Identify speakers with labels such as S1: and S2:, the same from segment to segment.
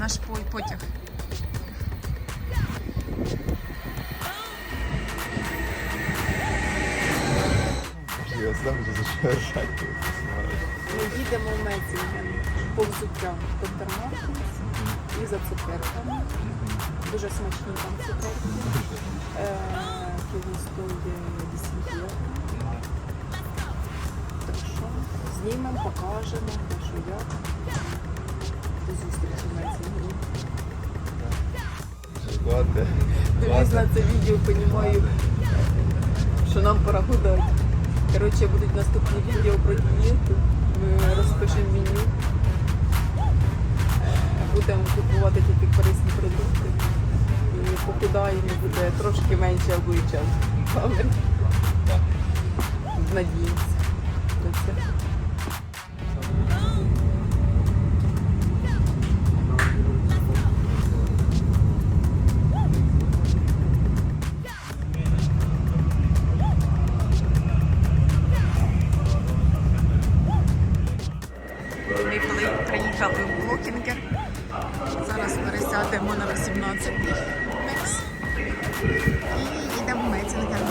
S1: наш потяг.
S2: Я знаю, вже за що.
S3: Ми їдемо в Мецінген по взуття доктор Мартінс і за цукерками. Дуже смачні там цукерки. Е, стоїть 8 євро. Так що знімемо, покажемо, де що як. Зустрічі. Дивись на це відео, розумію, що нам пора гуляти. Коротше, будуть наступні відео про дієту. Ми розпишемо меню. Будемо купувати тільки корисні продукти. І похудаємо, буде трошки менше обличчя в камері. Надіємося.
S1: Ми коли приїхали в Блокінгер, зараз пересядемо на 18 мекс і їдемо в Мецінген.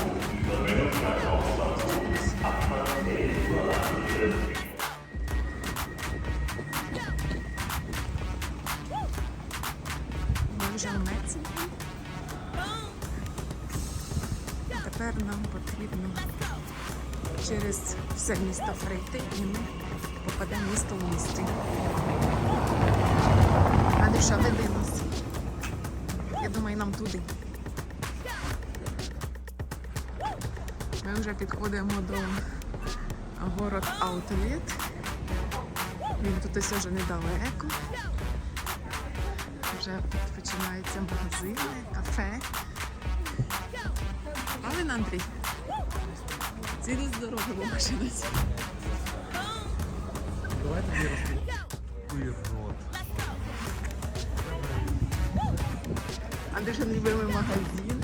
S1: Через все місто пройти і ми попадемо місто в місті. Андрюша, веди нас. Я думаю, нам туди. Ми вже підходимо до город Аутлет. Він тут ось вже недалеко. Вже починаються магазини, кафе. Правильно, Андрій? Цілі здоров'я машина.
S2: Давай тоді розповідь. рот.
S1: Андрюша любимий магазин.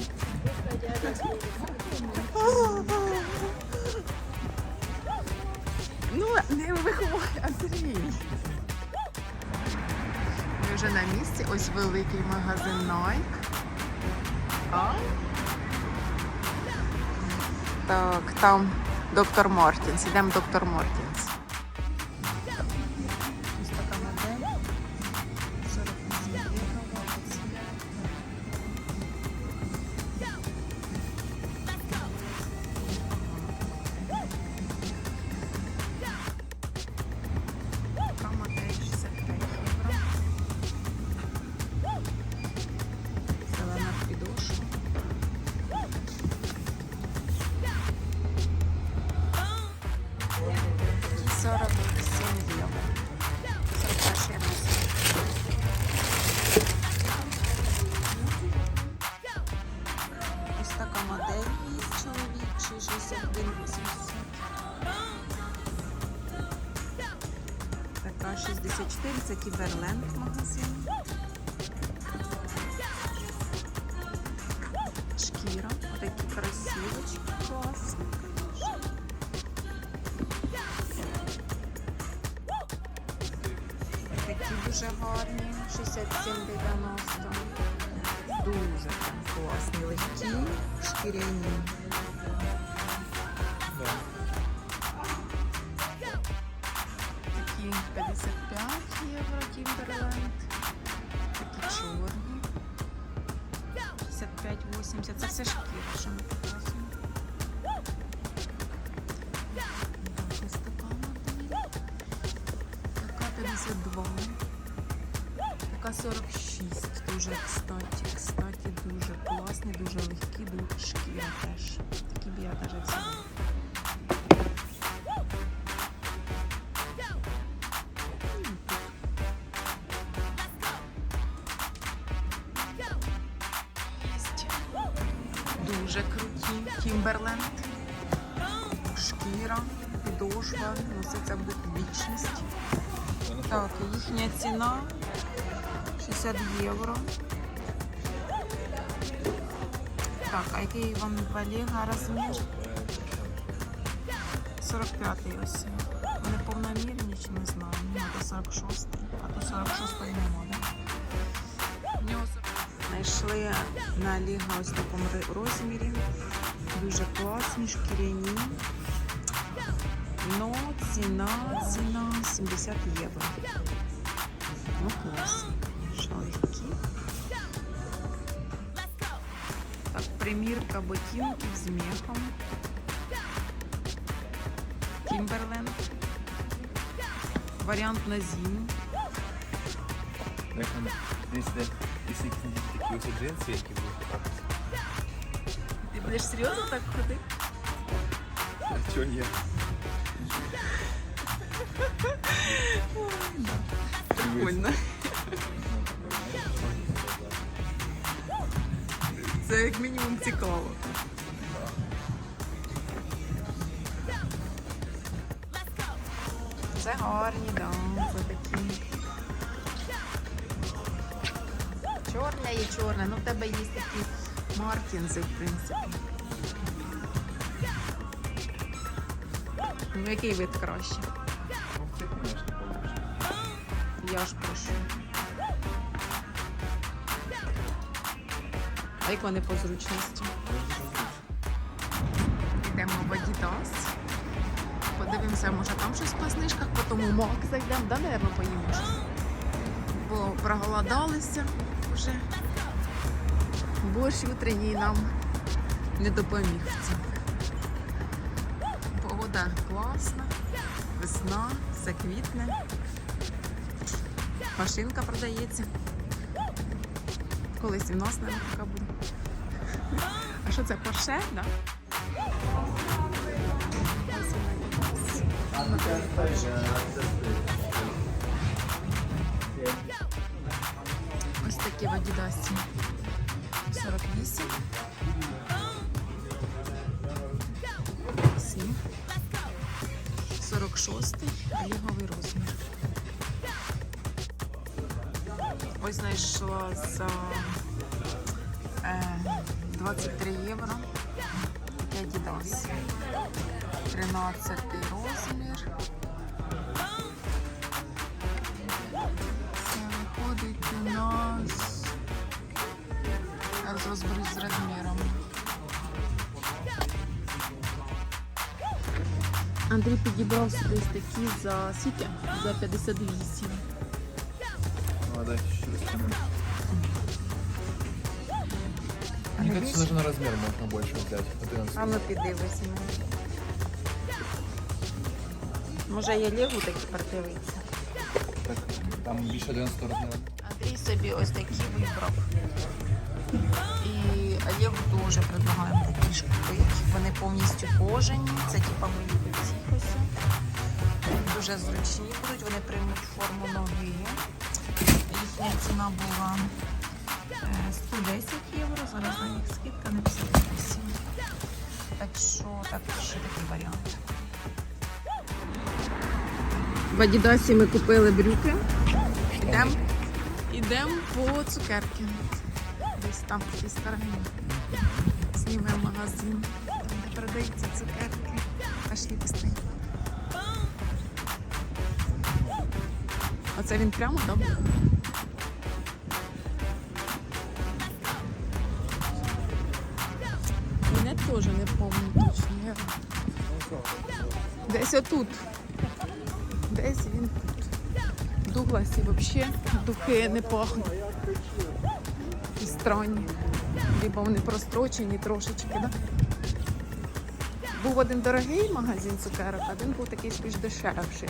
S1: Ну, не виходь, Андрій. Ми вже на місці. Ось великий магазин Nike. Так, там доктор Мортінс. Ідемо доктор Мортінс. 47 євро. Ось така модель є чоловічий 61 800. Така 64, це Кіберленд гарні, 67,90. Дуже класні, легкі, шкіряні. Такі 55 євро Timberland. Такі чорні. 55-80. Це все шкіра, що ми Така 46. Дуже кстати, кстати, дуже класні, дуже легкі, дуже шкіра теж. Такі б я взяла. Дуже круті. Тімберленд. Шкіра, підошва, носиться буде вічність. Так, їхня ціна 60 євро. Так, а який вам Валіга розмір? 45-й ось. Вони повномірні чи не знаю. Ну, до 46 а до 46 нема, да? Знайшли на Ліга ось в такому розмірі. Дуже класні, шкіряні. Ну, ціна, ціна 70 євро. Ну, клас. Шарики. Так, примірка ботинків з мехом. Кімберленд. Варіант на зиму.
S2: Як там, десь де, якщо якісь такі ось джинси, які будуть так.
S1: Ти будеш серйозно так ходити?
S2: А чого ні?
S1: Прикольно. Це як мінімум цікаво. Це гарні, да, це такі. Чорне є чорне, ну в тебе є такі мартінзи, в принципі. Ну, який вид краще? Я ж прошу. А як вони по зручності? Йдемо в Adidas. Подивимося, може там щось по знижках, потім у Мак зайдемо, да, наверно, поїмо. Бо проголодалися вже. Борщ утренній нам не допоміг в. Погода класна, весна, все квітне. Машинка продається. Колись і в нас навіть така буде. Що це Порше, да? Ось такі в Адідасі. 48. 7. 46. Ліговий розмір. Ось знайшла за е, 23 євро. Таке Adidas. 13 розмір. Це виходить у нас. Зараз розберусь з розміром. Андрій підібрав собі такі за скільки? За 58.
S2: Ну, а кажется, даже на размер можно больше взять. 11.
S1: А ну піддивися. Може є лігу такі продивитися.
S2: Так, там більше 11 розміру.
S1: Андрій собі ось такі вибрав. І Олегу теж предлагаємо такі ж купити. Вони повністю кожані. Це типа мої ці ось. Дуже зручні будуть, вони приймуть форму ноги. Їхня ціна була 110 євро, зараз на них скидка на 58. Так що так, ще такий варіант. В Адідасі ми купили брюки. Йдемо Ідемо по цукерки. Десь там в тій стороні. Знімемо магазин, там де продаються цукерки. Пошли пусти. Оце він прямо, так? Теж не пам'ятаю. Десь отут. Десь він тут. В Дугласі взагалі духи не пахнуть. І странні. Либо вони прострочені трошечки, да? Був один дорогий магазин цукерок, а один був такий більш дешевший.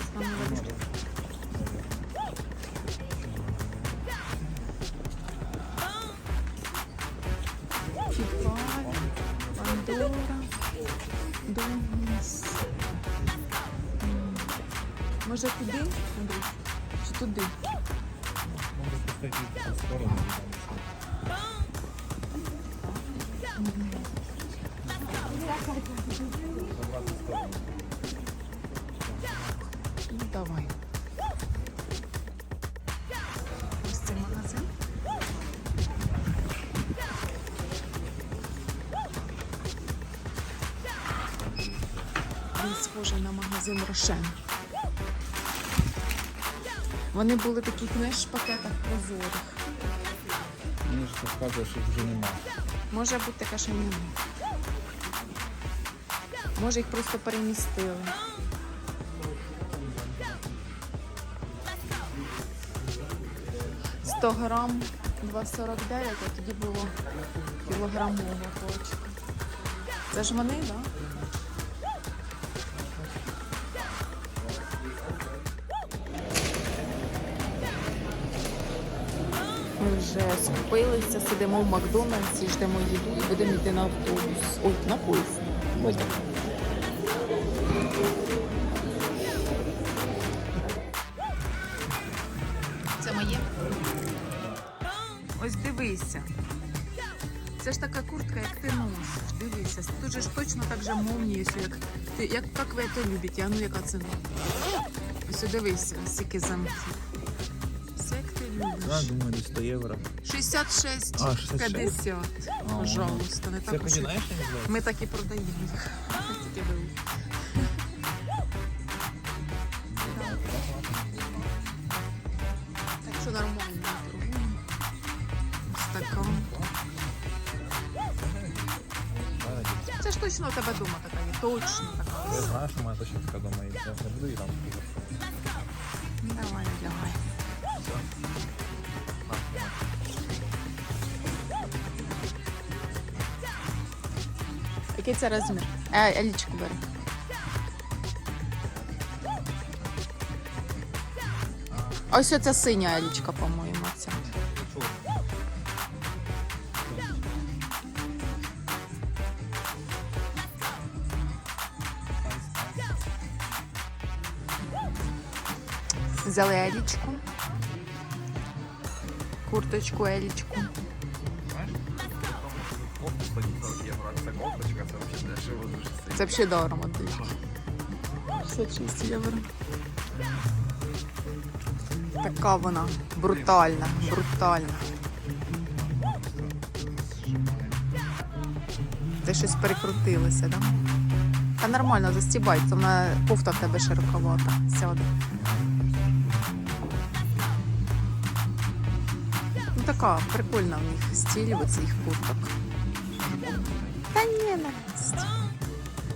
S1: Доміс. Може туди, туди? Чи туди?
S2: Може, поставить в сторону.
S1: Схожий на магазин Рошен. Вони були в таких знаєш, пакетах прозорих.
S2: Мне же Що вказує, що вже нема.
S1: Може бути таке, що ні. Може їх просто перемістили. Сто грам 2,49, а тоді було кілограмова точка. Це ж вони, так? Да? Ми вже скупилися, сидимо в Макдональдсі, ждемо їду і будемо йти на автобус. Ой, на поїзд. Це моє. Ось дивися. Це ж така куртка, як ти носиш. Дивися. Тут же ж точно так же молнія, як ти, як, як ви це любите, а ну яка ціна? Ось дивися, скільки замків. Любиш.
S2: думаю, десь 100 євро.
S1: 66,
S2: А, 66?
S1: 50.
S2: А,
S1: Пожалуйста, не
S2: Це
S1: так уж. і-
S2: називається?
S1: Ми так і продаємо їх. Тільки. Так що нормально торгуємо. Ось. Це ж точно у тебе вдома така є. Точно така.
S2: Я знаю, що моя точка вдома є. Я не буду її там.
S1: Давай, давай. Який це розмір? Е, Елічку бери. Ось оця синя елічка, по-моєму, ця. Взяли елічку. Курточку, елічку.
S2: Кофта 140 євро, а кофточка, це взагалі дешево дуже сильно.
S1: Це взагалі дорого дивіться. 66 євро. Така вона брутальна, брутальна. Ти щось перекрутилося? Да? Та нормально, застібається, вона кофта в тебе широковата. Сяде. Ну така прикольна в них стиль оцих курток. Та ні.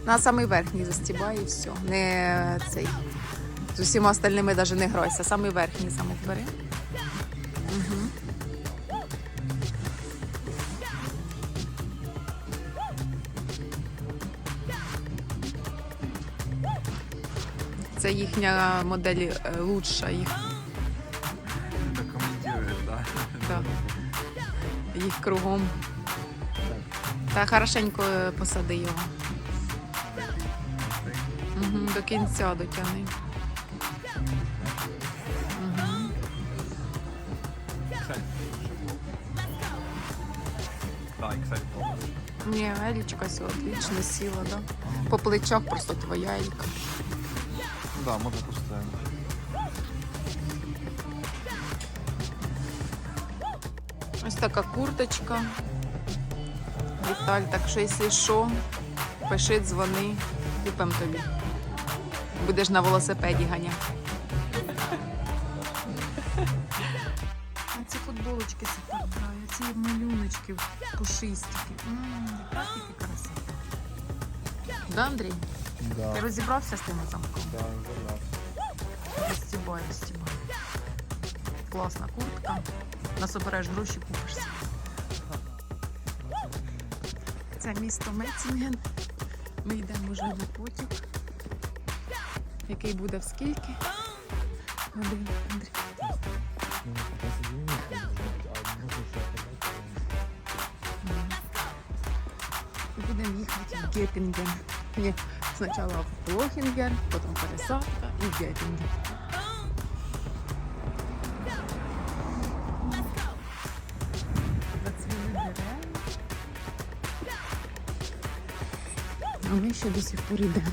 S1: На самий верхній застібай і все. Не цей. З усіма остальними навіть не грайся. Самий верхній замок бери. Угу. Це їхня модель е, лучша, їх?
S2: Так.
S1: їх кругом. Та хорошенько посади його. Угу, до кінця дотягни. Угу. Ні, Елічка все отлично сіла, да? По плечах просто твоя Елька.
S2: Да, можна поставити.
S1: Ось така курточка. Віталь, так що, якщо що, пиши, дзвони, купимо тобі. Будеш на велосипеді ганяти. А ці футболочки супер граю, ці малюночки пушистики. Яка тільки красота. Да, Андрій?
S2: Да,
S1: Ти розібрався з тим замком?
S2: да, да.
S1: Розстібай, розстібай. Класна куртка. Насобереш гроші, купишся. Це місто Мецінген. Ми йдемо вже до потяг. Який буде в скільки? Один, Андрій. Будемо їхати в Гепінген. Спочатку в Блохінгер, потім пересадка і в Гепінген. А ми ще до сих пор йдемо.